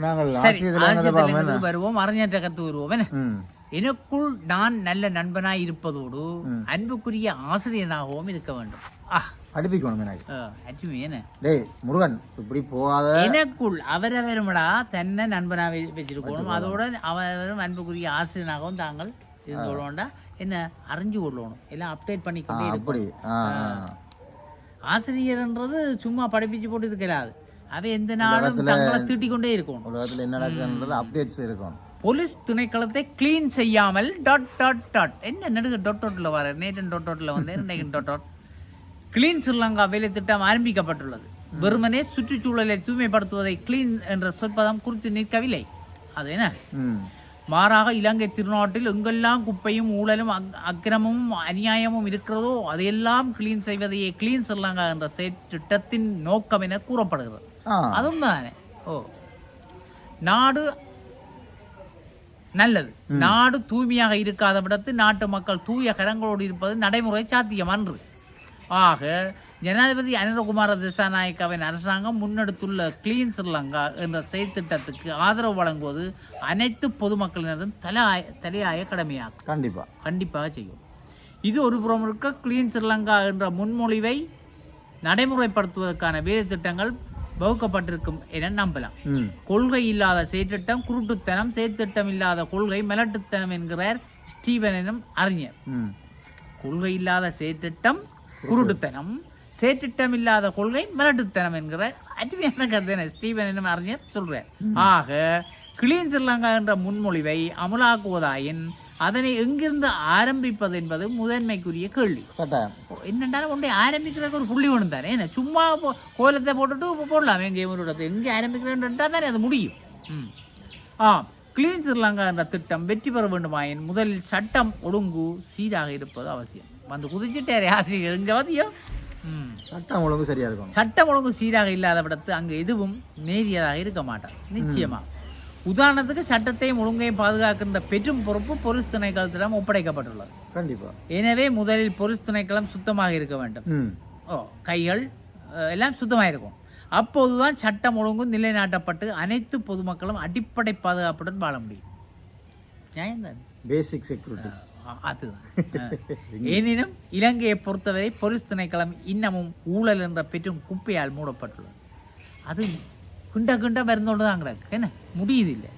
நாங்கள்? வருவோம் அறிஞர் கத்து வருவோம். எனக்குள் நான் நல்ல நண்பனாய் இருப்பதோடு அன்புக்குரிய ஆசிரியனாகவும் இருக்க வேண்டும். அடிப்பிக்கணும் எனக்கு அச்சுமே என்ன? டேய் முருகன் இப்படி போகாத. எனக்குள் அவரவருமடா தன்னை நண்பனா வெ- வச்சிருக்கணும். அதோட அவரவரும் அன்புக்குரிய ஆசிரியனாகவும் தாங்கள் இருந்து கொள்ளணும்டா என்ன? அறிஞ்சு கொள்ளணும். எல்லாம் அப்டேட் பண்ணிக்கொண்டே அப்படி. ஆசிரியர்ன்றது சும்மா படிப்பிச்சு போட்டு இருக்கலாது. அவை எந்த நாளும் தங்களை தீட்டிக் கொண்டே இருக்கணும். உலகத்துல என்ன நடக்குதுன்றது அப்டேட்ஸ் இருக்கும் போலீஸ் திணைக்களத்தை க்ளீன் செய்யாமல் டாட் டாட் டாட் என்ன நடுக டாட் டாட்ல வர? நேற்று டாட் டாட்ல வந்து இன்றைக்கு டாட் டாட் கிளீன் ஸ்ரீலங்கா வேலை திட்டம் ஆரம்பிக்கப்பட்டுள்ளது. வெறுமனே சுற்றுச்சூழலை தூய்மைப்படுத்துவதை க்ளீன் என்ற சொற்பதம் குறித்து நிற்கவில்லை. அது என்ன? மாறாக இலங்கை திருநாட்டில் எங்கெல்லாம் குப்பையும் ஊழலும் அக்- அக்கிரமமும் அநியாயமும் இருக்கிறதோ அதையெல்லாம் கிளீன் செய்வதையே கிளீன் ஸ்ரீலங்கா என்ற செயற்திட்டத்தின் நோக்கம் என கூறப்படுகிறது. அது உண்மைதானே ஓ நாடு நல்லது நாடு தூய்மையாக இருக்காத விடத்து நாட்டு மக்கள் தூய கரங்களோடு இருப்பது நடைமுறை சாத்தியம் அன்று ஆக ஜனாதிபதி அனிரகுமார திசாநாயக்காவின் அரசாங்கம் முன்னெடுத்துள்ள கிளீன் ஸ்ரீலங்கா என்ற செயற்திட்டத்துக்கு ஆதரவு வழங்குவது அனைத்து பொதுமக்களினதும் தலையாய தலையாய கடமையாகும் கண்டிப்பா கண்டிப்பாக செய்யும் இது ஒரு புறம் இருக்க கிளீன் ஸ்ரீலங்கா என்ற முன்மொழிவை நடைமுறைப்படுத்துவதற்கான வேலை திட்டங்கள் வகுக்கப்பட்டிருக்கும் என நம்பலாம். கொள்கை இல்லாத செயற்றிட்டம் குருட்டுத்தனம் செயற்திட்டம் இல்லாத கொள்கை மிரட்டுத்தனம் என்கிறார் ஸ்டீவன் எனும் அறிஞர் கொள்கை இல்லாத செயற்றிட்டம் குருட்டுத்தனம் செயற்றிட்டம் இல்லாத கொள்கை மிரட்டுத்தனம் என்கிற அருமையான கருத்து ஸ்டீவன் எனும் அறிஞர் சொல்றார். ஆக கிளீன் ஸ்ரீலங்கா என்ற முன்மொழிவை அமலாக்குவதாயின் அதனை எங்கிருந்து ஆரம்பிப்பது என்பது முதன்மைக்குரிய கேள்வி. என்னென்றாலும் ஒன்றை ஆரம்பிக்கிறதுக்கு ஒரு புள்ளி ஒன்று தானே? என்ன சும்மா கோலத்தை போட்டுட்டு போடலாம். எங்கே ஒரு இடத்துல எங்கே ஆரம்பிக்கிறேன்ட்டா தானே அது முடியும். ம். ஆ கிளீன் ஸ்ரீலங்கா என்ற திட்டம் வெற்றி பெற வேண்டுமாயின் முதலில் சட்டம் ஒழுங்கு சீராக இருப்பது அவசியம். வந்து குதிச்சுட்டாரே ஆசிரியர். இங்கே வதியோ ம். சட்டம் ஒழுங்கு சரியா இருக்கணும். சட்டம் ஒழுங்கு சீராக இல்லாத விடத்து அங்கு எதுவும் நேரியதாக இருக்க மாட்டார். நிச்சயமா. உதாரணத்துக்கு சட்டத்தையும் ஒழுங்கையும் பாதுகாக்கின்ற பெரும் பொறுப்பு போலீஸ் திணைக்களத்திடம் ஒப்படைக்கப்பட்டுள்ளது. கண்டிப்பா. எனவே முதலில் போலீஸ் திணைக்களம் சுத்தமாக இருக்க வேண்டும். ஓ கைகள் எல்லாம் சுத்தமாக இருக்கும். அப்போதுதான் சட்டம் ஒழுங்கும் நிலைநாட்டப்பட்டு அனைத்து பொதுமக்களும் அடிப்படை பாதுகாப்புடன் வாழ முடியும். நியாயம்தான் பேசிக் செக்யூரிட்டி அதுதான். எனினும் இலங்கையை பொறுத்தவரை போலீஸ் திணைக்களம் இன்னமும் ஊழல் என்ற பெற்றும் குப்பையால் மூடப்பட்டுள்ளது. அது குண்ட குண்ட மருந்தோடு தான் கிடக்கு என்ன முடியுது இல்லை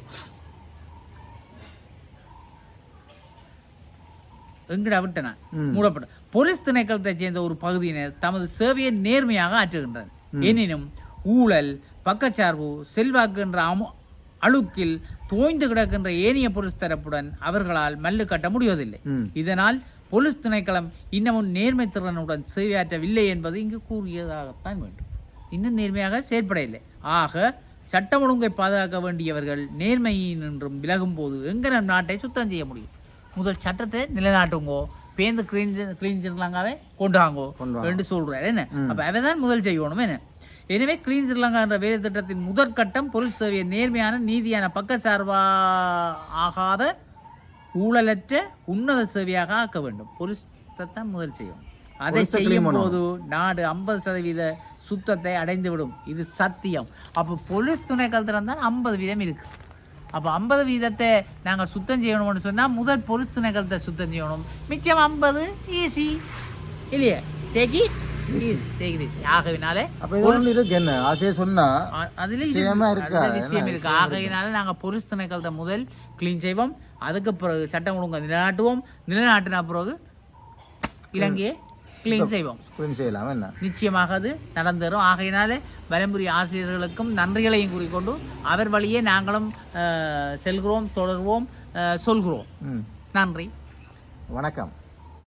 எங்கடா விட்டனா மூடப்பட்ட போலீஸ் திணைக்களத்தைச் சேர்ந்த ஒரு பகுதியினர் தமது சேவையை நேர்மையாக ஆற்றுகின்றனர் எனினும் ஊழல் பக்கச்சார்பு செல்வாக்கு என்ற அமு அழுக்கில் தோய்ந்து கிடக்கின்ற ஏனைய போலீஸ் தரப்புடன் அவர்களால் மல்லு கட்ட முடிவதில்லை இதனால் போலீஸ் திணைக்களம் இன்னமும் நேர்மை திறனுடன் சேவையாற்றவில்லை என்பது இங்கு கூறியதாகத்தான் வேண்டும் இன்னும் நேர்மையாக செயற்படவில்லை. ஆக சட்டம் ஒழுங்கை பாதுகாக்க வேண்டியவர்கள் நேர்மையினின்றும் விலகும் போது எங்க நம் நாட்டை சுத்தம் செய்ய முடியும்? முதல் சட்டத்தை நிலைநாட்டுங்கோ. பேருந்து கிளீன் கிளீன் ஸ்ரீலங்காவை கொண்டு வாங்கோ கொண்டு என்று சொல்றாரு என்ன அப்ப அவதான் முதல் செய்யணும் என்ன? எனவே கிளீன் ஸ்ரீலங்கா என்ற வேலை திட்டத்தின் முதற்கட்டம் போலீஸ் சேவையை நேர்மையான நீதியான பக்கச்சார்பா ஆகாத ஊழலற்ற உன்னத சேவையாக ஆக்க வேண்டும். போலீஸ் தான் முதல் செய்யும் அதை செய்யும். போது நாடு ஐம்பது சதவீத சுத்தத்தை அடைந்து விடும் இது சத்தியம். அப்போ போலீஸ் துணைக்களத்தில் தான் ஐம்பது வீதம் இருக்கு. அப்போ ஐம்பது வீதத்தை நாங்கள் சுத்தம் செய்யணும்னு சொன்னால் முதல் போலீஸ் துணைக்களத்தை சுத்தம் செய்யணும். மிச்சம் ஐம்பது ஈஸி இல்லையே? இருக்கு ஆகையினால நாங்க பொலிஸ் திணைக்களத்தை முதல் க்ளீன் செய்வோம். அதுக்கு பிறகு சட்டம் ஒழுங்கை நிலைநாட்டுவோம். நிலைநாட்டின பிறகு இலங்கையை க்ளீன் செய்வோம். ஸ்கிரீன் செய்யலாம் என்ன? நிச்சயமாக அது நடந்தேறும் ஆகையினாலே வலம்புரி ஆசிரியர்களுக்கும் நன்றிகளையும் கூறிக்கொண்டு அவர் வழியே நாங்களும் செல்கிறோம் தொடர்வோம் சொல்கிறோம். நன்றி. வணக்கம்.